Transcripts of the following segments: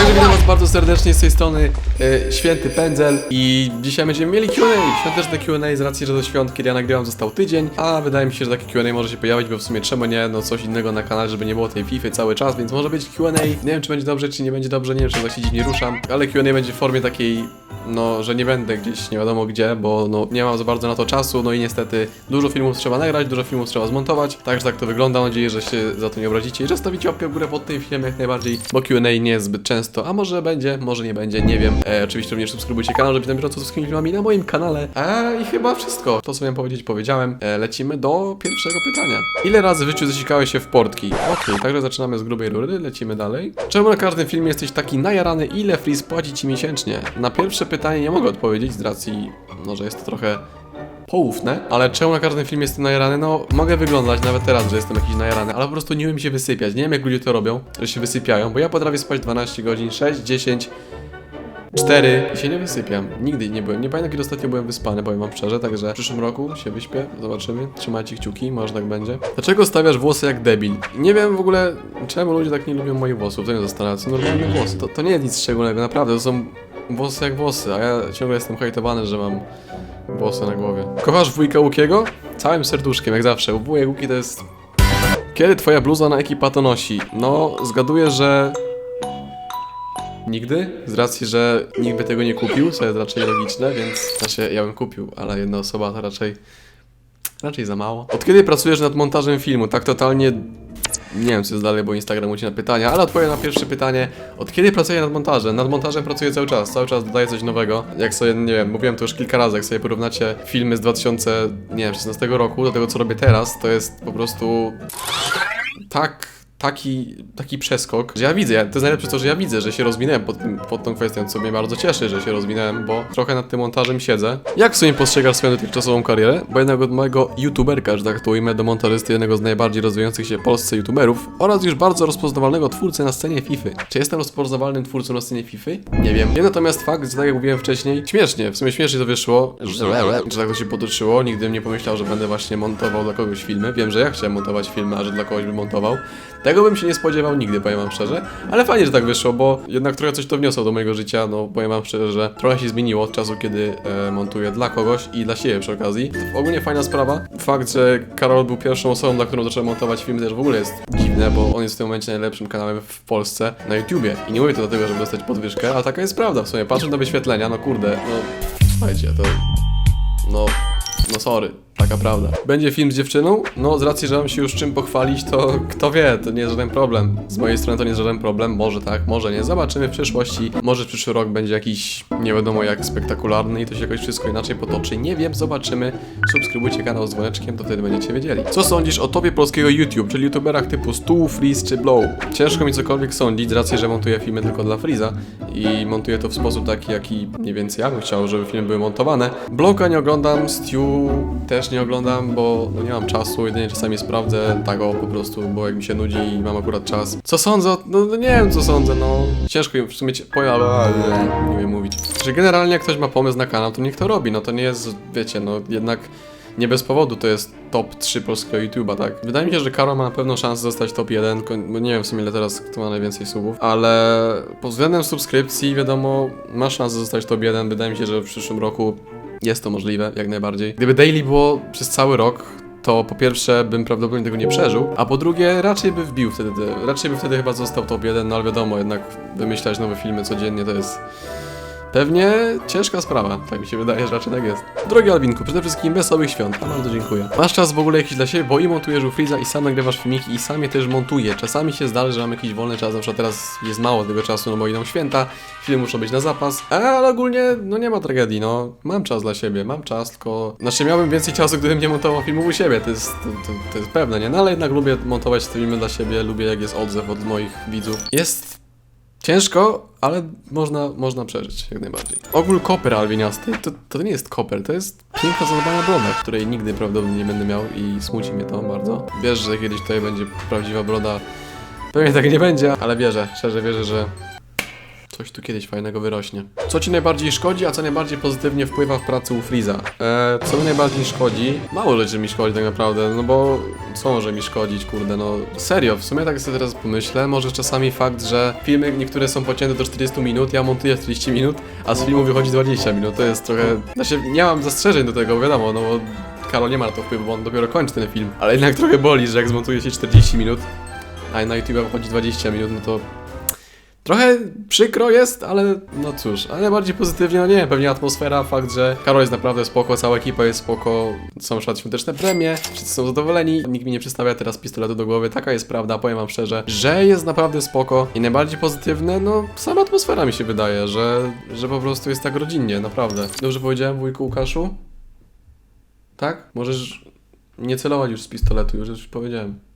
Także witam was bardzo serdecznie z tej strony e, Święty Pędzel. I dzisiaj będziemy mieli Q&A, świąteczne Q&A z racji, że do świąt, kiedy ja nagrywam został tydzień, a wydaje mi się, że takie Q&A może się pojawić, bo w sumie czemu nie, no coś innego na kanale, żeby nie było tej FIFA cały czas, więc może być Q&A, nie wiem czy będzie dobrze, czy nie będzie dobrze, nie wiem czy tak się dziwnie ruszam, ale Q&A będzie w formie takiej, no, że nie będę gdzieś nie wiadomo gdzie, bo no nie mam za bardzo na to czasu, no i niestety dużo filmów trzeba nagrać, dużo filmów trzeba zmontować, także tak to wygląda, mam nadzieję, że się za to nie obrazicie i że stawicie łapkę w górę pod tym filmem jak najbardziej, bo Q&A nie jest zbyt często, a może będzie, może nie będzie, nie wiem. E, oczywiście również subskrybujcie kanał, żeby na bieżąco z wszystkimi filmami na moim kanale. E, I chyba wszystko. To co miałem powiedzieć, powiedziałem. E, lecimy do pierwszego pytania. Ile razy w życiu zasikałeś się w portki? Okej, także zaczynamy z grubej rury, lecimy dalej. Czemu na każdym filmie jesteś taki najarany, ile Freeze płaci ci miesięcznie? Na pierwsze pytanie nie mogę odpowiedzieć z racji, no, że jest to trochę poufne, ale czemu na każdym filmie jestem najarany? No, mogę wyglądać nawet teraz, że jestem jakiś najarany, ale po prostu nie umiem się wysypiać. Nie wiem, jak ludzie to robią, że się wysypiają, bo ja potrafię spać 12 godzin, 6, 10, 4 i się nie wysypiam. Nigdy nie byłem. Nie pamiętam, kiedy ostatnio byłem wyspany, powiem wam szczerze, także w przyszłym roku się wyśpię, zobaczymy. Trzymajcie kciuki, może tak będzie. Dlaczego stawiasz włosy jak debil? Nie wiem w ogóle, czemu ludzie tak nie lubią moich włosów, to nie zastanawia. Są normalne włosy, to, to nie jest nic szczególnego, naprawdę, to są włosy jak włosy, a ja ciągle jestem hejtowany, że mam włosy na głowie. Kochasz wujka Łukiego? Całym serduszkiem, jak zawsze. Wujek Łuki to jest... Kiedy twoja bluza na ekipa to nosi? No, zgaduję, że... Nigdy? Z racji, że nikt by tego nie kupił, co jest raczej logiczne, więc... Znaczy, ja bym kupił, ale jedna osoba to raczej... Raczej za mało. Od kiedy pracujesz nad montażem filmu? Tak totalnie... Nie wiem, co jest dalej, bo Instagram uci na pytania, ale odpowiem na pierwsze pytanie. Od kiedy pracuję nad montażem? Nad montażem pracuję cały czas, cały czas dodaję coś nowego. Jak sobie, nie wiem, mówiłem to już kilka razy, jak sobie porównacie filmy z 2016 roku do tego, co robię teraz, to jest po prostu tak, taki, taki przeskok, że ja widzę, ja, to jest najlepsze to, że ja widzę, że się rozwinąłem pod, tym, pod tą kwestią, co mnie bardzo cieszy, że się rozwinąłem, bo trochę nad tym montażem siedzę. Jak w sumie postrzegasz swoją dotychczasową karierę? Bo jednego od mojego youtuberka, że tak to ujmę, do montażysty jednego z najbardziej rozwijających się w Polsce youtuberów oraz już bardzo rozpoznawalnego twórcy na scenie FIFA. Czy jestem rozpoznawalnym twórcą na scenie FIFA? Nie wiem. Wiem natomiast fakt, że tak jak mówiłem wcześniej, śmiesznie, w sumie śmiesznie to wyszło, że, tak to się potoczyło, nigdy nie pomyślał, że będę właśnie montował dla kogoś filmy. Wiem, że ja chciałem montować filmy, a że dla kogoś bym montował. Tego bym się nie spodziewał nigdy, powiem wam szczerze. Ale fajnie, że tak wyszło, bo jednak trochę coś to wniosło do mojego życia. No, powiem wam szczerze, że trochę się zmieniło od czasu, kiedy e, montuję dla kogoś i dla siebie przy okazji. Ogólnie fajna sprawa. Fakt, że Karol był pierwszą osobą, dla którą zacząłem montować filmy też w ogóle jest dziwne, bo on jest w tym momencie najlepszym kanałem w Polsce na YouTubie. I nie mówię to dlatego, żeby dostać podwyżkę, ale taka jest prawda w sumie. Patrząc na wyświetlenia, no kurde, no... Słuchajcie, to... No... No sorry, taka prawda. Będzie film z dziewczyną? No z racji, że mam się już czym pochwalić, to kto wie, to nie jest żaden problem. Z mojej strony to nie jest żaden problem, może tak, może nie. Zobaczymy w przyszłości. Może przyszły rok będzie jakiś nie wiadomo jak spektakularny i to się jakoś wszystko inaczej potoczy. Nie wiem, zobaczymy. Subskrybujcie kanał z dzwoneczkiem, to wtedy będziecie wiedzieli. Co sądzisz o topie polskiego YouTube, czyli youtuberach typu Stu, Freeze czy Blow? Ciężko mi cokolwiek sądzić z racji, że montuję filmy tylko dla Freeza i montuję to w sposób taki, jaki mniej więcej ja bym chciał, żeby filmy były montowane. Bloka nie oglądam, Stu też nie oglądam, bo no nie mam czasu, jedynie czasami sprawdzę tak o po prostu, bo jak mi się nudzi i mam akurat czas. Co sądzę? No, no nie wiem co sądzę, no ciężko mi w sumie powiem, ale, nie wiem mówić. Że generalnie jak ktoś ma pomysł na kanał, to niech to robi, no to nie jest, wiecie, no jednak nie bez powodu to jest top 3 polskiego YouTube'a, tak? Wydaje mi się, że Karol ma na pewno szansę zostać top 1, ko- bo nie wiem w sumie ile teraz kto ma najwięcej subów, ale pod względem subskrypcji, wiadomo, ma szansę zostać top 1, wydaje mi się, że w przyszłym roku jest to możliwe, jak najbardziej. Gdyby daily było przez cały rok, to po pierwsze bym prawdopodobnie tego nie przeżył, a po drugie raczej by wbił wtedy, raczej by wtedy chyba został top 1, no ale wiadomo, jednak wymyślać nowe filmy codziennie to jest pewnie ciężka sprawa, tak mi się wydaje, że raczej tak jest. Drogi Albinku, przede wszystkim wesołych świąt, a bardzo dziękuję. Masz czas w ogóle jakiś dla siebie, bo i montujesz u Freeza i sam nagrywasz filmiki i sam je też montuję. Czasami się zdarzy, że mam jakiś wolny czas, na przykład teraz jest mało tego czasu, no bo idą święta, filmy muszą być na zapas, ale ogólnie no nie ma tragedii, no mam czas dla siebie, mam czas, tylko... Znaczy miałbym więcej czasu, gdybym nie montował filmów u siebie, to jest, to, to, to jest pewne, nie? No ale jednak lubię montować filmy dla siebie, lubię jak jest odzew od moich widzów. Jest Ciężko, ale można, można przeżyć jak najbardziej. Ogól koper alwiniasty to, to nie jest koper, to jest piękna zadbana broda, której nigdy prawdopodobnie nie będę miał i smuci mnie to bardzo. Wiesz, że kiedyś tutaj będzie prawdziwa broda. Pewnie tak nie będzie, ale wierzę, szczerze wierzę, że Coś tu kiedyś fajnego wyrośnie. Co ci najbardziej szkodzi, a co najbardziej pozytywnie wpływa w pracy u Freeza? Eee, co mi najbardziej szkodzi? Mało rzeczy mi szkodzi tak naprawdę, no bo co może mi szkodzić, kurde, no serio, w sumie tak sobie teraz pomyślę, może czasami fakt, że filmy niektóre są pocięte do 40 minut, ja montuję w 40 minut, a z filmu wychodzi 20 minut, to jest trochę... Znaczy, nie mam zastrzeżeń do tego, wiadomo, no bo Karol nie ma na to wpływu, bo on dopiero kończy ten film, ale jednak trochę boli, że jak zmontuje się 40 minut, a na YouTube wychodzi 20 minut, no to Trochę przykro jest, ale no cóż, ale najbardziej pozytywnie, no nie wiem, pewnie atmosfera, fakt, że Karol jest naprawdę spoko, cała ekipa jest spoko, są na świąteczne premie, wszyscy są zadowoleni, nikt mi nie przystawia teraz pistoletu do głowy, taka jest prawda, powiem wam szczerze, że jest naprawdę spoko i najbardziej pozytywne, no sama atmosfera mi się wydaje, że, że po prostu jest tak rodzinnie, naprawdę. Dobrze powiedziałem, wujku Łukaszu? Tak? Możesz nie celować już z pistoletu, już już powiedziałem.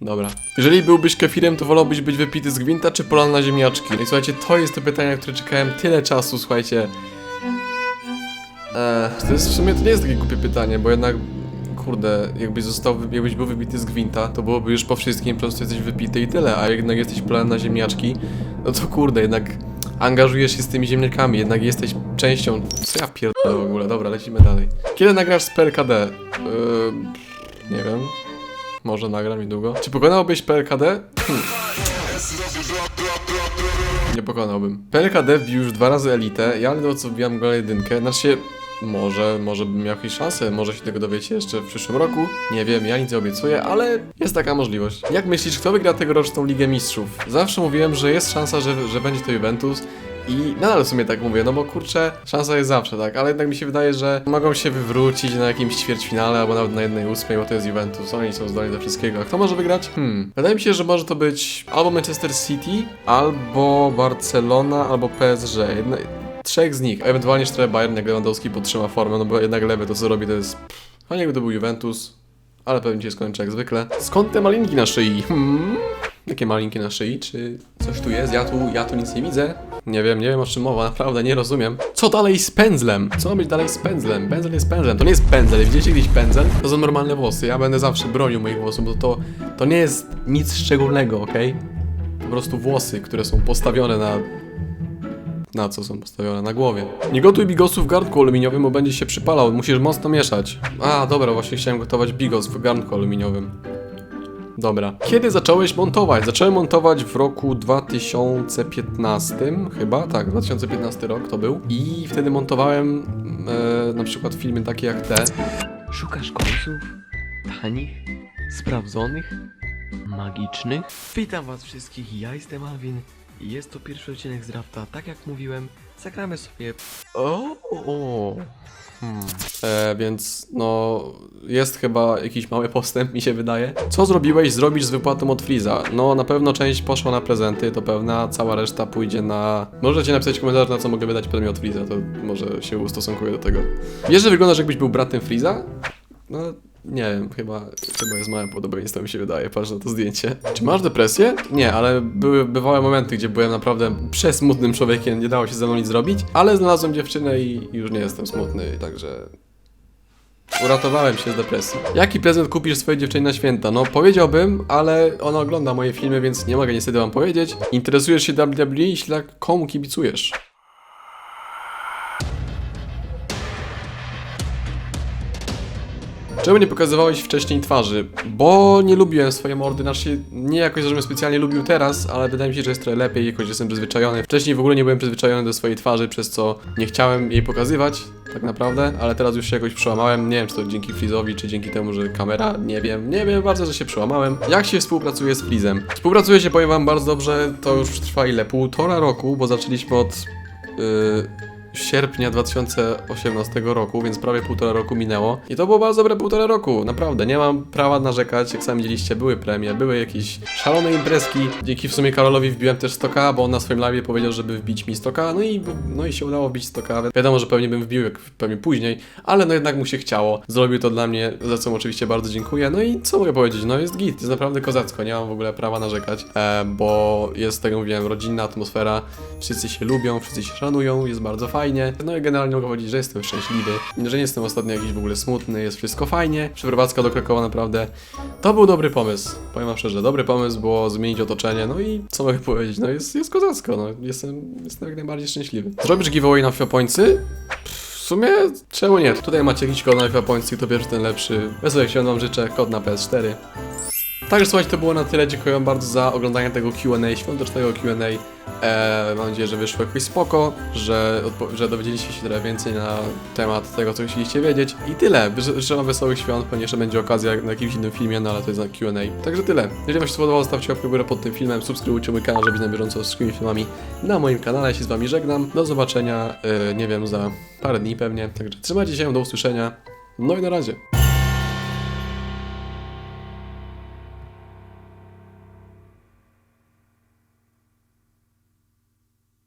Dobra. Jeżeli byłbyś kefirem, to wolałbyś być wypity z gwinta, czy polany na ziemniaczki? No i słuchajcie, to jest to pytanie, na które czekałem tyle czasu, słuchajcie. Eee, to jest w sumie to nie jest takie głupie pytanie, bo jednak kurde, jakbyś został, jakbyś był wybity z gwinta, to byłoby już po wszystkim, po prostu jesteś wypity i tyle, a jednak jesteś polany na ziemniaczki, no to kurde, jednak angażujesz się z tymi ziemniakami, jednak jesteś częścią, co ja pierdolę w ogóle, dobra, lecimy dalej. Kiedy nagrasz z PRKD? Yy, nie wiem. Może nagram niedługo. Czy pokonałbyś PLKD? Hmm. Nie pokonałbym. PLKD wbił już dwa razy elitę, ja ledwo co wbijam go jedynkę, znaczy może, może bym miał jakieś szanse, może się tego dowiecie jeszcze w przyszłym roku. Nie wiem, ja nic nie obiecuję, ale jest taka możliwość. Jak myślisz, kto wygra tegoroczną Ligę Mistrzów? Zawsze mówiłem, że jest szansa, że, że będzie to Juventus. I nadal w sumie tak mówię, no bo kurczę, szansa jest zawsze, tak, ale jednak mi się wydaje, że mogą się wywrócić na jakimś ćwierćfinale albo nawet na jednej ósmej, bo to jest Juventus, oni są zdolni do wszystkiego. A kto może wygrać? Hmm, wydaje mi się, że może to być albo Manchester City, albo Barcelona, albo PSG. Jedna, trzech z nich, ewentualnie jeszcze Bayern, jak Lewandowski podtrzyma formę, no bo jednak lewy to co robi to jest... Fajnie jakby to był Juventus, ale pewnie się skończy jak zwykle. Skąd te malinki na szyi? Hmm? Jakie malinki na szyi? Czy coś tu jest? Ja tu, ja tu nic nie widzę. Nie wiem, nie wiem o czym mowa, naprawdę nie rozumiem. Co dalej z pędzlem? Co ma być dalej z pędzlem? Pędzel jest pędzlem, to nie jest pędzel. Widzicie kiedyś pędzel? To są normalne włosy. Ja będę zawsze bronił moich włosów, bo to, to nie jest nic szczególnego, okej? Po prostu włosy, które są postawione na na co są postawione? Na głowie. Nie gotuj bigosów w garnku aluminiowym, bo będzie się przypalał. Musisz mocno mieszać. A, dobra, właśnie chciałem gotować bigos w garnku aluminiowym. Dobra. Kiedy zacząłeś montować? Zacząłem montować w roku 2015, chyba, tak, 2015 rok to był. I wtedy montowałem e, na przykład filmy takie jak te. Szukasz kolców? Tanich? Sprawdzonych? Magicznych? Witam was wszystkich, ja jestem Alvin jest to pierwszy odcinek z Rafta. Tak jak mówiłem, zagramy sobie... O. Hmm. E, więc no, jest chyba jakiś mały postęp, mi się wydaje. Co zrobiłeś, zrobisz z wypłatą od Freeza? No, na pewno część poszła na prezenty, to pewna, cała reszta pójdzie na... Możecie napisać komentarz, na co mogę wydać premię od Freeza, to może się ustosunkuję do tego. Wiesz, że wyglądasz jakbyś był bratem Freeza? No, nie wiem, chyba, chyba jest małe podobieństwo, mi się wydaje, patrz na to zdjęcie. Czy masz depresję? Nie, ale były, bywały momenty, gdzie byłem naprawdę przesmutnym człowiekiem, nie dało się ze mną nic zrobić, ale znalazłem dziewczynę i już nie jestem smutny, także... Uratowałem się z depresji. Jaki prezent kupisz swojej dziewczynie na święta? No powiedziałbym, ale ona ogląda moje filmy, więc nie mogę niestety wam powiedzieć. Interesujesz się WWE? Jeśli tak, komu kibicujesz? Czemu nie pokazywałeś wcześniej twarzy? Bo nie lubiłem swojej mordy, znaczy nie jakoś, żebym specjalnie lubił teraz, ale wydaje mi się, że jest trochę lepiej, jakoś jestem przyzwyczajony. Wcześniej w ogóle nie byłem przyzwyczajony do swojej twarzy, przez co nie chciałem jej pokazywać, tak naprawdę, ale teraz już się jakoś przełamałem. Nie wiem, czy to dzięki Freeze'owi, czy dzięki temu, że kamera, nie wiem, nie wiem bardzo, że się przełamałem. Jak się współpracuje z Freezem? Współpracuje się, powiem wam, bardzo dobrze, to już trwa ile? Półtora roku, bo zaczęliśmy od... Yy, sierpnia 2018 roku, więc prawie półtora roku minęło. I to było bardzo dobre półtora roku, naprawdę. Nie mam prawa narzekać, jak sami widzieliście, były premie, były jakieś szalone imprezki. Dzięki w sumie Karolowi wbiłem też 100k, bo on na swoim live powiedział, żeby wbić mi 100k, no i, no i się udało wbić 100k. Wiadomo, że pewnie bym wbił, jak pewnie później, ale no jednak mu się chciało. Zrobił to dla mnie, za co mu oczywiście bardzo dziękuję. No i co mogę powiedzieć, no jest git, jest naprawdę kozacko, nie mam w ogóle prawa narzekać, e, bo jest, tak jak mówiłem, rodzinna atmosfera, wszyscy się lubią, wszyscy się szanują, jest bardzo fajnie. Fajnie. No i generalnie mogę powiedzieć, że jestem szczęśliwy, że nie jestem ostatnio jakiś w ogóle smutny, jest wszystko fajnie. Przeprowadzka do Krakowa naprawdę to był dobry pomysł. Powiem wam szczerze, dobry pomysł było zmienić otoczenie, no i co mogę powiedzieć, no jest, jest kozacko, no jestem, jestem jak najbardziej szczęśliwy. Zrobisz giveaway na Fiapońcy? W sumie czemu nie? Tutaj macie jakiś kod na Points, kto pierwszy ten lepszy. Wesołych świąt wam życzę, kod na PS4. Także słuchajcie, to było na tyle. Dziękuję bardzo za oglądanie tego Q&A, świątecznego Q&A. Eee, mam nadzieję, że wyszło jakoś spoko, że, że dowiedzieliście się trochę więcej na temat tego, co chcieliście wiedzieć. I tyle. Ży- Życzę wam wesołych świąt, ponieważ będzie okazja na jakimś innym filmie, no ale to jest na Q&A. Także tyle. Jeżeli wam się spodobało, zostawcie łapkę w górę pod tym filmem, subskrybujcie mój kanał, żeby być na bieżąco z wszystkimi filmami na moim kanale. Ja się z wami żegnam. Do zobaczenia, e, nie wiem, za parę dni pewnie. Także trzymajcie się, do usłyszenia. No i na razie.